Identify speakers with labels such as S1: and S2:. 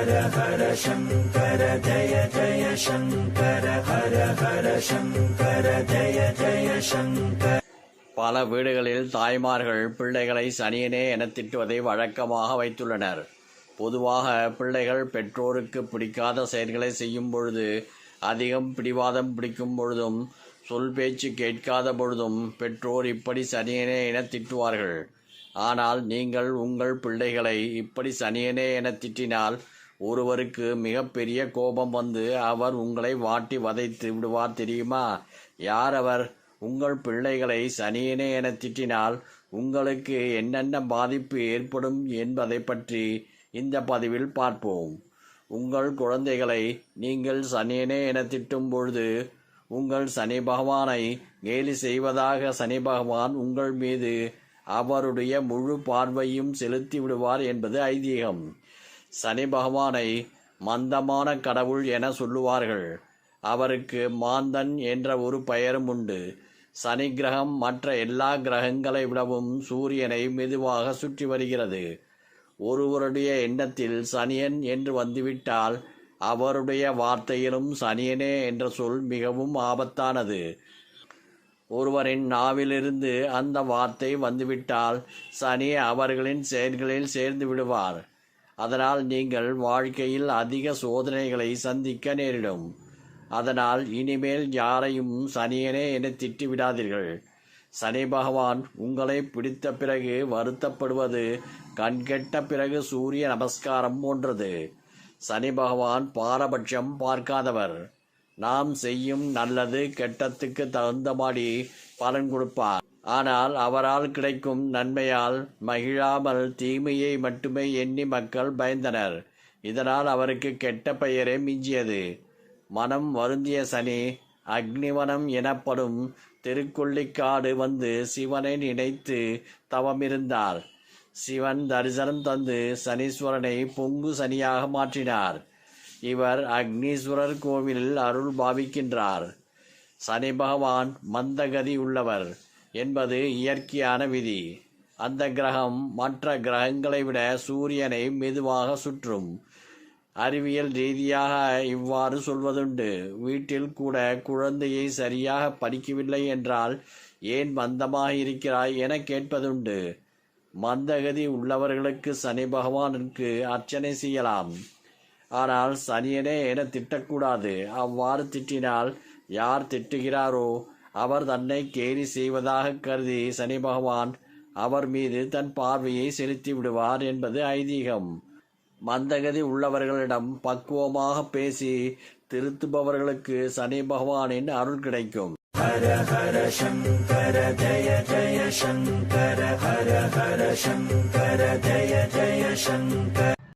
S1: ஹர ஹர சங்கர ஜய ஜய சங்கர ஹர ஹர சங்கர ஜய ஜய சங்கர.
S2: பல வீடுகளில் தாய்மார்கள் பிள்ளைகளை சனியனே என திட்டுவதை வழக்கமாக வைத்துள்ளனர். பொதுவாக பிள்ளைகள் பெற்றோருக்கு பிடிக்காத செயல்களை செய்யும் பொழுது அதிகம் பிடிவாதம் பிடிக்கும் பொழுதும் சொல் பேச்சு கேட்காத பொழுதும் பெற்றோர் இப்படி சனியனே என திட்டுவார்கள் ஆனால் நீங்கள் உங்கள் பிள்ளைகளை இப்படி சனியனே என திட்டினால் ஒருவருக்கு மிகப்பெரிய கோபம் வந்து அவர் உங்களை வாட்டி வதைத்து விடுவார் தெரியுமா? யார் அவர்? உங்கள் பிள்ளைகளை சனியனே என திட்டினால் உங்களுக்கு என்னென்ன பாதிப்பு ஏற்படும் என்பதை பற்றி இந்த பதிவில் பார்ப்போம். உங்கள் குழந்தைகளை நீங்கள் சனியனே என திட்டும் பொழுது உங்கள் சனி பகவானை கேலி செய்வதாக சனி பகவான் உங்கள் மீது அவருடைய முழு பார்வையும் செலுத்தி விடுவார் என்பது ஐதீகம். சனி பகவானை மந்தமான கடவுள் என சொல்லுவார்கள். அவருக்கு மாந்தன் என்ற ஒரு பெயரும் உண்டு. சனி கிரகம் மற்ற எல்லா கிரகங்களை விடவும் சூரியனை மெதுவாக சுற்றி வருகிறது. ஒருவருடைய எண்ணத்தில் சனியன் என்று வந்துவிட்டால் அவருடைய வார்த்தையிலும் சனியனே என்ற சொல் மிகவும் ஆபத்தானது. ஒருவரின் நாவிலிருந்து அந்த வார்த்தை வந்துவிட்டால் சனி அவர்களின் செயல்களில் சேர்ந்து விடுவார். அதனால் நீங்கள் வாழ்க்கையில் அதிக சோதனைகளை சந்திக்க நேரிடும். அதனால் இனிமேல் யாரையும் சனியனே என திட்டி விடாதீர்கள். சனி பகவான் உங்களை பிடித்த பிறகு வருத்தப்படுவது கண்கெட்ட பிறகு சூரிய நமஸ்காரம் போன்றது. சனி பகவான் பாரபட்சம் பார்க்காதவர். நாம் செய்யும் நல்லது கெட்டத்துக்கு தகுந்தபடி பலன் கொடுப்பார். ஆனால் அவரால் கிடைக்கும் நன்மையால் மகிழாமல் தீமையை மட்டுமே எண்ணி மக்கள் பயந்தனர். இதனால் அவருக்கு கெட்ட பெயரே மிஞ்சியது. மனம் வருந்திய சனி அக்னிவனம் எனப்படும் திருக்கொள்ளிக்காடு வந்து சிவனை நினைத்து தவமிருந்தார். சிவன் தரிசனம் தந்து சனீஸ்வரனை பொங்கு சனியாக மாற்றினார். இவர் அக்னீஸ்வரர் கோவிலில் அருள் பாவிக்கின்றார். சனி பகவான் மந்தகதி உள்ளவர். என்பது இயற்கையான விதி. அந்த கிரகம் மற்ற கிரகங்களை விட சூரியனை மெதுவாக சுற்றும். அறிவியல் ரீதியாக இவ்வாறு சொல்வதுண்டு. வீட்டில் கூட குழந்தையை சரியாக படிக்கவில்லை என்றால் ஏன் மந்தமாக இருக்கிறாய் என கேட்பதுண்டு. மந்தகதி உள்ளவர்களுக்கு சனி பகவானுக்கு அர்ச்சனை செய்யலாம். ஆனால் சனியனே என திட்டக்கூடாது. அவ்வாறு திட்டினால் யார் திட்டுகிறாரோ அவர் தன்னை கேலி செய்வதாக கருதி சனி பகவான் அவர் மீது தன் பார்வையை செலுத்தி விடுவார் என்பது ஐதீகம். மந்தகதி உள்ளவர்களிடம் பக்குவமாக பேசி திருத்துபவர்களுக்கு சனி பகவானின் அருள் கிடைக்கும்.
S1: ஹர ஹர சங்கர ஜய ஜய சங்கர ஹர ஹர சங்கர ஜய ஜய சங்கர.